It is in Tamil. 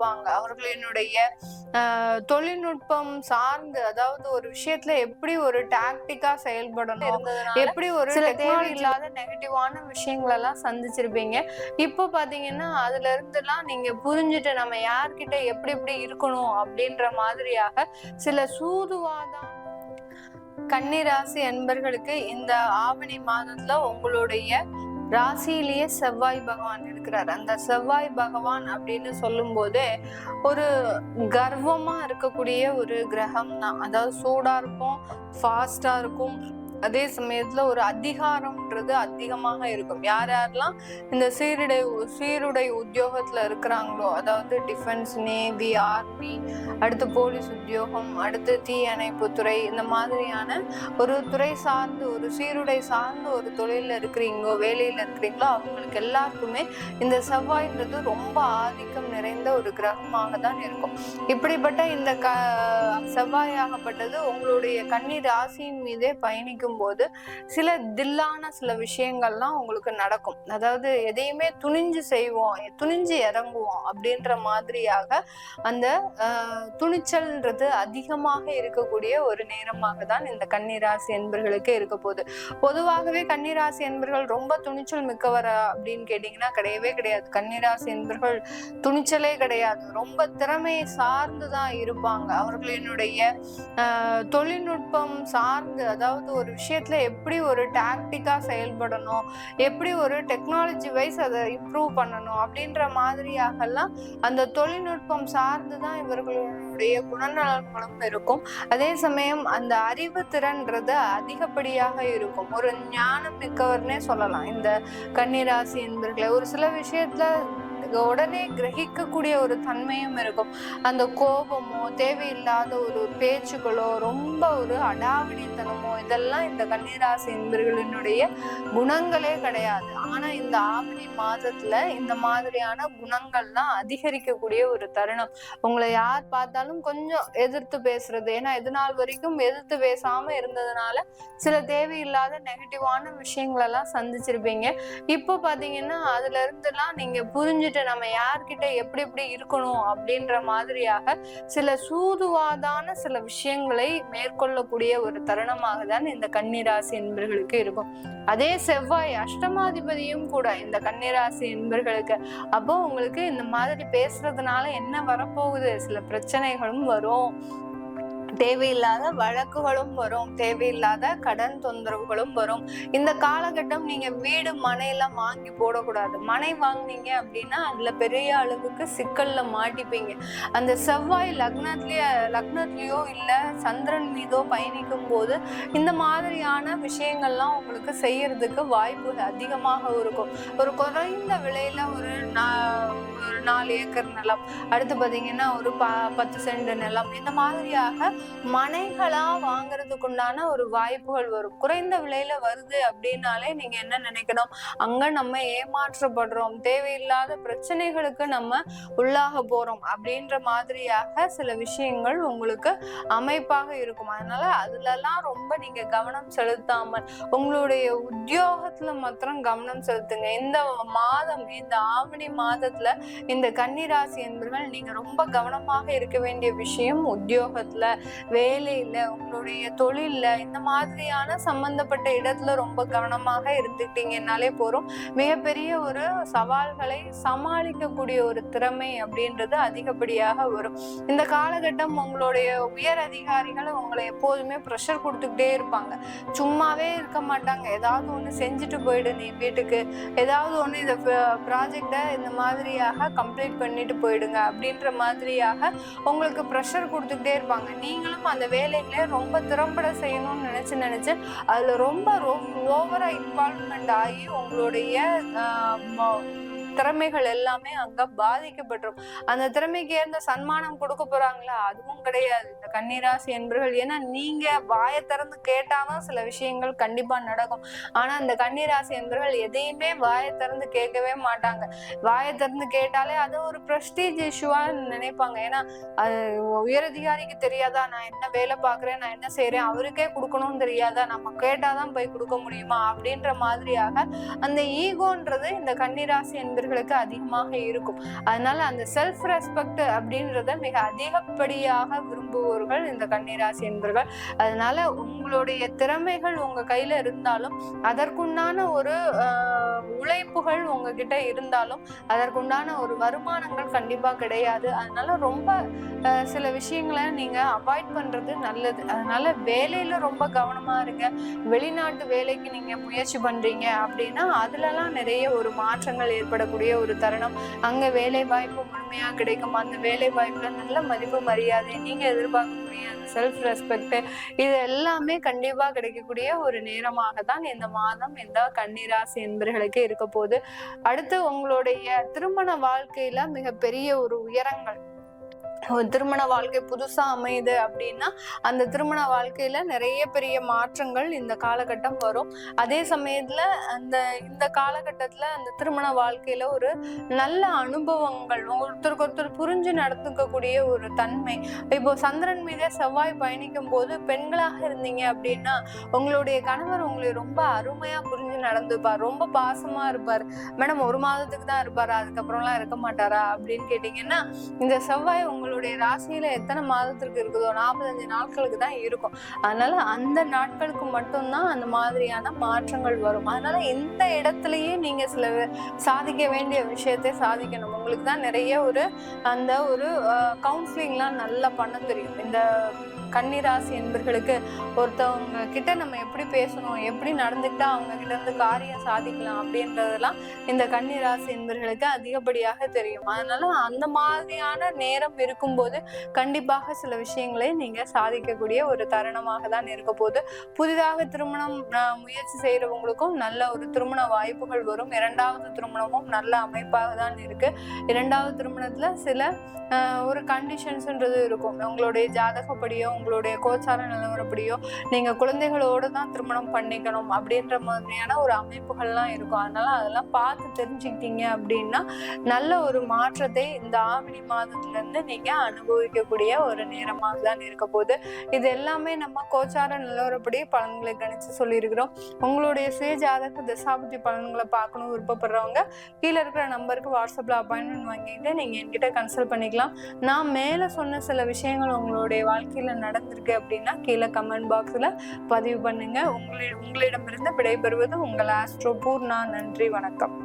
இருப்பாங்க அவர்களினுடைய தொழில்நுட்பம் சார்ந்து அதாவது ஒரு விஷயத்துல எப்படி ஒரு டாக்டிக்கா செயல்படணும் எப்படி ஒரு தேவையில்லாத நெகட்டிவான விஷயங்கள் எல்லாம் சந்திச்சிருப்பீங்க. இப்போ பாத்தீங்கன்னா அதுல இருந்துலாம் நீங்க புரிஞ்சுட்டு நம்ம யார்கிட்ட எப்படி எப்படி இருக்கணும் அப்படின்ற மாதிரியாக சில சூதுவாதம் கன்னிராசி அன்பர்களுக்கு இந்த ஆவணி மாதத்துல உங்களுடைய ராசியிலேயே செவ்வாய் பகவான் இருக்கிறார். அந்த செவ்வாய் பகவான் அப்படின்னு சொல்லும்போது ஒரு கர்வமா இருக்கக்கூடிய ஒரு கிரகம் தான் அதாவது சூடா இருக்கும் ஃபாஸ்டா இருக்கும் அதே சமயத்துல ஒரு அதிகாரம்ன்றது அதிகமாக இருக்கும். யார் யாரெல்லாம் இந்த சீருடை சீருடை உத்தியோகத்துல இருக்கிறாங்களோ அதாவது டிஃபென்ஸ் நேவி ஆர்மி அடுத்து போலீஸ் உத்தியோகம் அடுத்து தீயணைப்பு துறை இந்த மாதிரியான ஒரு துறை சார்ந்து ஒரு சீருடை சார்ந்து ஒரு தொழிலில் இருக்கிறீங்களோ வேலையில் இருக்கிறீங்களோ அவங்களுக்கு எல்லாருக்குமே இந்த செவ்வாய்ன்றது ரொம்ப ஆதிக்கம் நிறைந்த ஒரு கிரகமாக தான் இருக்கும். இப்படிப்பட்ட இந்த க செவ்வாயாகப்பட்டது உங்களுடைய கன்னி ராசியின் மீதே பயணிக்கும் போது சில தில்லான சில விஷயங்கள்லாம் உங்களுக்கு நடக்கும். அதாவது எதையுமே துணிஞ்சு செய்வோம் துணிஞ்சு இறங்குவோம் அப்படின்ற மாதிரியாக அந்த துணிச்சல்ன்றது அதிகமாக இருக்கக்கூடிய ஒரு நேரமாக தான் இந்த கன்னிராசி என்பர்களுக்கு இருக்க போகுது. பொதுவாகவே கன்னிராசி என்பர்கள் ரொம்ப துணிச்சல் மிக்கவரா அப்படின்னு கேட்டிங்கன்னா கிடையவே கிடையாது. கன்னிராசி என்பர்கள் துணிச்சலே கிடையாது. ரொம்ப திறமையை சார்ந்து தான் இருப்பாங்க. அவர்களினுடைய தொழில்நுட்பம் சார்ந்து அதாவது ஒரு விஷயத்துல எப்படி ஒரு டாக்டிக்கா செயல்படணும்? எப்படி ஒரு டெக்னாலஜி வைஸ் அதை இம்ப்ரூவ் பண்ணணும்? அப்படின்ற மாதிரியாகலாம் அந்த தொழில்நுட்பம் சார்ந்து தான் இவர்களுடைய குணநலன்களும் இருக்கும். அதே சமயம் அந்த அறிவு திறன்றது அதிகப்படியாக இருக்கும். ஒரு ஞானம் மிக்கவர்னே சொல்லலாம். இந்த கன்னிராசி என்பர்களை ஒரு சில விஷயத்துல உடனே கிரகிக்கக்கூடிய ஒரு தன்மையும் இருக்கும். அந்த கோபமோ தேவையில்லாத ஒரு பேச்சுக்களோ ரொம்ப ஒரு அடாவடித்தனமோ இதெல்லாம் இந்த கன்னிராசி என்பர்களினுடைய குணங்களே கிடையாது. ஆனா இந்த ஆவணி மாதத்துல இந்த மாதிரியான குணங்கள்லாம் அதிகரிக்கக்கூடிய ஒரு தருணம். உங்களை யார் பார்த்தாலும் கொஞ்சம் எதிர்த்து பேசுறது. ஏன்னா இது நாள் வரைக்கும் எதிர்த்து பேசாம இருந்ததுனால சில தேவையில்லாத நெகட்டிவான விஷயங்களெல்லாம் சந்திச்சிருப்பீங்க. இப்போ பாத்தீங்கன்னா அதுல இருந்துலாம் நீங்க புரிஞ்சுட்டு நம்ம யார்கிட்ட எப்படி எப்படி இருக்கணும் அப்படின்ற மாதிரியாக சில சூதுவாதான சில விஷயங்களை மேற்கொள்ளக்கூடிய ஒரு தருணமாக தான் இந்த கன்னிராசி என்பர்களுக்கு இருக்கும். அதே செவ்வாய் அஷ்டமாதிபதியும் கூட இந்த கன்னிராசி என்பர்களுக்கு. அப்போ உங்களுக்கு இந்த மாதிரி பேசுறதுனால என்ன வரப்போகுது? சில பிரச்சனைகளும் வரும். தேவையில்லாத வழக்குகளும் வரும் தேவையில்லாத கடன் தொந்தரவுகளும் வரும். இந்த காலகட்டம் நீங்க வீடு மனையெல்லாம் வாங்கி போடக்கூடாது. மனை வாங்குனீங்க அப்படின்னா அதுல பெரிய அளவுக்கு சிக்கல்ல மாட்டிப்பீங்க. அந்த செவ்வாய் லக்னத்திலேயே லக்னத்திலேயோ இல்ல சந்திரன் மீதோ பயணிக்கும் போது இந்த மாதிரியான விஷயங்கள்லாம் உங்களுக்கு செய்யறதுக்கு வாய்ப்பு அதிகமாக இருக்கும். ஒரு குறைந்த விலையில ஒரு நா- ஒரு நாலு ஏக்கர் நிலம் அடுத்து பார்த்தீங்கன்னா ஒரு ப பத்து சென்ட் நிலம் இந்த மாதிரியாக மனைகளா வாங்குறதுக்கு உண்டான ஒரு வாய்ப்புகள் வரும். குறைந்த விலையில வருது அப்படின்னாலே நீங்க என்ன நினைக்கணும்? அங்க நம்ம ஏமாற்றப்படுறோம். தேவையில்லாத பிரச்சனைகளுக்கு நம்ம உள்ளாக போறோம் அப்படின்ற மாதிரியாக சில விஷயங்கள் உங்களுக்கு அமைப்பாக இருக்கும். அதனால அதுலலாம் ரொம்ப நீங்க கவனம் செலுத்தாமல் உங்களுடைய உத்தியோகத்துல மாத்திரம் கவனம் செலுத்துங்க. இந்த மாதம் இந்த ஆவணி மாதத்துல இந்த கன்னிராசி என்பவர்கள் நீங்க ரொம்ப கவனமாக இருக்க வேண்டிய விஷயம் உத்தியோகத்துல. வேலையில உங்களுடைய தொழில்ல இந்த மாதிரியான சம்பந்தப்பட்ட இடத்துல ரொம்ப கவனமாக இருந்துட்டீங்கன்னாலே போறோம் மிகப்பெரிய ஒரு சவால்களை சமாளிக்கக்கூடிய ஒரு திறமை அப்படின்றது அதிகப்படியாக வரும். இந்த காலகட்டம் உங்களுடைய உயர் அதிகாரிகள் உங்களை எப்போதுமே ப்ரெஷர் கொடுத்துக்கிட்டே இருப்பாங்க. சும்மாவே இருக்க மாட்டாங்க. ஏதாவது ஒன்று செஞ்சுட்டு போயிடு நீ வீட்டுக்கு. ஏதாவது ஒன்று இந்த ப்ராஜெக்டை இந்த மாதிரியாக கம்ப்ளீட் பண்ணிட்டு போயிடுங்க அப்படின்ற மாதிரியாக உங்களுக்கு ப்ரெஷர் கொடுத்துக்கிட்டே இருப்பாங்க. நீங்களும் அந்த வேலைகளை ரொம்ப திறம்பட செய்யணும்னு நினச்சி நினச்சி அதில் ரொம்ப ஓவராக இன்வால்மெண்ட் ஆகி உங்களுடைய திறமைகள் எல்லாமே அங்க பாதிக்கப்பட்டுரும். அந்த திறமைக்கு ஏந்த சன்மானம் கொடுக்க போறாங்களா? அதுவும் கிடையாது. இந்த கன்னிராசி என்பர்கள் ஏன்னா நீங்க வாயை திறந்து கேட்டாதான் சில விஷயங்கள் கண்டிப்பா நடக்கும். ஆனா இந்த கன்னிராசி என்பர்கள் எதையுமே வாயை திறந்து கேட்கவே மாட்டாங்க. வாயை திறந்து கேட்டாலே அது ஒரு ப்ரெஸ்டீஜ் இஷ்யூவா நினைப்பாங்க. ஏன்னா அது உயரதிகாரிக்கு தெரியாதா? நான் என்ன வேலை பாக்குறேன் நான் என்ன செய்யறேன் அவருக்கே கொடுக்கணும்னு தெரியாதா? நம்ம கேட்டாதான் போய் கொடுக்க முடியுமா? அப்படின்ற மாதிரியாக அந்த ஈகோன்றது இந்த கன்னிராசி என்பர்கள் மனிதர்களுக்கு அதிகமாக இருக்கும். அதனால அந்த செல்ஃப் ரெஸ்பெக்ட் அப்படின்றத மிக அதிகப்படியாக விரும்புவோர்கள் இந்த கன்னிராசி என்பர்கள். அதனால உங்களுடைய திறமைகள் உங்க கையில இருந்தாலும் அதற்குண்டான ஒரு உழைப்புகள் உங்ககிட்ட இருந்தாலும் அதற்குண்டான ஒரு வருமானங்கள் கண்டிப்பா கிடையாது. அதனால ரொம்ப சில விஷயங்களை நீங்க அவாய்ட் பண்றது நல்லது. அதனால வேலையில ரொம்ப கவனமா இருங்க. வெளிநாட்டு வேலைக்கு நீங்க முயற்சி பண்றீங்க அப்படின்னா அதுலலாம் நிறைய ஒரு மாற்றங்கள் ஏற்படக்கூடிய ஒரு தருணம். அங்க வேலை வாய்ப்பு முழுமையா கிடைக்கும்? அந்த வேலை வாய்ப்புல நல்ல மதிப்பு மரியாதை நீங்க அந்த செல்ஃப் ரெஸ்பெக்ட் இது எல்லாமே கண்டிப்பா கிடைக்கக்கூடிய ஒரு நேரமாக தான் இந்த மாதம் இந்த கன்னிராசி என்பர்களுக்கு இருக்க போகுது. அடுத்து உங்களுடைய திருமண வாழ்க்கையில மிகப்பெரிய ஒரு உயரங்கள் திருமண வாழ்க்கை புதுசாக அமையுது அப்படின்னா அந்த திருமண வாழ்க்கையில நிறைய பெரிய மாற்றங்கள் இந்த காலகட்டம் வரும். அதே சமயத்தில் அந்த இந்த காலகட்டத்தில் அந்த திருமண வாழ்க்கையில ஒரு நல்ல அனுபவங்கள் ஒருத்தருக்கு ஒருத்தர் புரிஞ்சு நடத்துக்கக்கூடிய ஒரு தன்மை. இப்போ சந்திரன் மீதே செவ்வாய் பயணிக்கும் போது பெண்களாக இருந்தீங்க அப்படின்னா உங்களுடைய கணவர் உங்களை ரொம்ப அருமையாக புரிஞ்சு நடந்துப்பார் ரொம்ப பாசமா இருப்பார். மேடம் ஒரு மாதத்துக்கு தான் இருப்பார்? அதுக்கப்புறம்லாம் இருக்க மாட்டாரா? அப்படின்னு கேட்டீங்கன்னா இந்த செவ்வாய் உங்களுடைய அவருடைய ராசியில எத்தனை மாதத்திற்கு இருக்குதோ நாற்பத்தஞ்சு நாட்களுக்கு தான் இருக்கும். அதனால அந்த நாட்களுக்கு மட்டும்தான் அந்த மாதிரியான மாற்றங்கள் வரும். அதனால இந்த இடத்துலயே நீங்க சில சாதிக்க வேண்டிய விஷயத்தை சாதிக்கணும். உங்களுக்கு தான் நிறைய ஒரு அந்த ஒரு கவுன்சிலிங்லாம் நல்லா பண்ண தெரியும். இந்த கன்னிராசி என்பர்களுக்கு ஒருத்தவங்க கிட்ட நம்ம எப்படி பேசணும் எப்படி நடந்துக்கிட்டா அவங்க கிட்ட இருந்து காரியம் சாதிக்கலாம் அப்படின்றதெல்லாம் இந்த கன்னிராசி என்பர்களுக்கு அதிகப்படியாக தெரியும். அதனால அந்த மாதிரியான நேரம் இருக்கும்போது கண்டிப்பாக சில விஷயங்களை நீங்க சாதிக்கக்கூடிய ஒரு தருணமாக தான் இருக்க போது புதிதாக திருமணம் முயற்சி செய்யறவங்களுக்கும் நல்ல ஒரு திருமண வாய்ப்புகள் வரும். இரண்டாவது திருமணமும் நல்ல அமைப்பாக தான் இருக்கு. இரண்டாவது திருமணத்துல சில ஒரு கண்டிஷன்ஸ்ன்றது இருக்கும். உங்களுடைய ஜாதகப்படியோ உங்களுடைய கோச்சார நிலவரப்படியோ நீங்க குழந்தைகளோடு தான் திருமணம் பண்ணிக்கணும் அப்படின்ற மாதிரியான ஒரு அமைப்புகள்லாம் இருக்கும். அதனால அதெல்லாம் பார்த்து தெரிஞ்சுக்கிட்டீங்க அப்படின்னா நல்ல ஒரு மாற்றத்தை இந்த ஆவணி மாதத்துல இருந்து நீங்க அனுபவிக்கக்கூடிய ஒரு நேரமாக தான் இருக்க போகுது. இது எல்லாமே நம்ம கோச்சார நிலவரப்படி பலன்களை கணிச்சு சொல்லியிருக்கிறோம். உங்களுடைய சுய ஜாதக தசாபதி பலன்களை பார்க்கணும் விருப்பப்படுறவங்க கீழே இருக்கிற நம்பருக்கு வாட்ஸ்அப்ல அப்பாயின்மெண்ட் வாங்கிட்டு நீங்க என்கிட்ட கன்சல்ட் பண்ணிக்கலாம். நான் மேல சொன்ன சில விஷயங்கள் உங்களுடைய வாழ்க்கையில் நடந்திருக்கு அப்படின்னா கீழே கமெண்ட் பாக்ஸில் பதிவு பண்ணுங்கள் உங்களிடம் உங்களிடமிருந்து விடைபெறுவது உங்கள் ஆஸ்ட்ரோ பூர்ணா நன்றி வணக்கம்.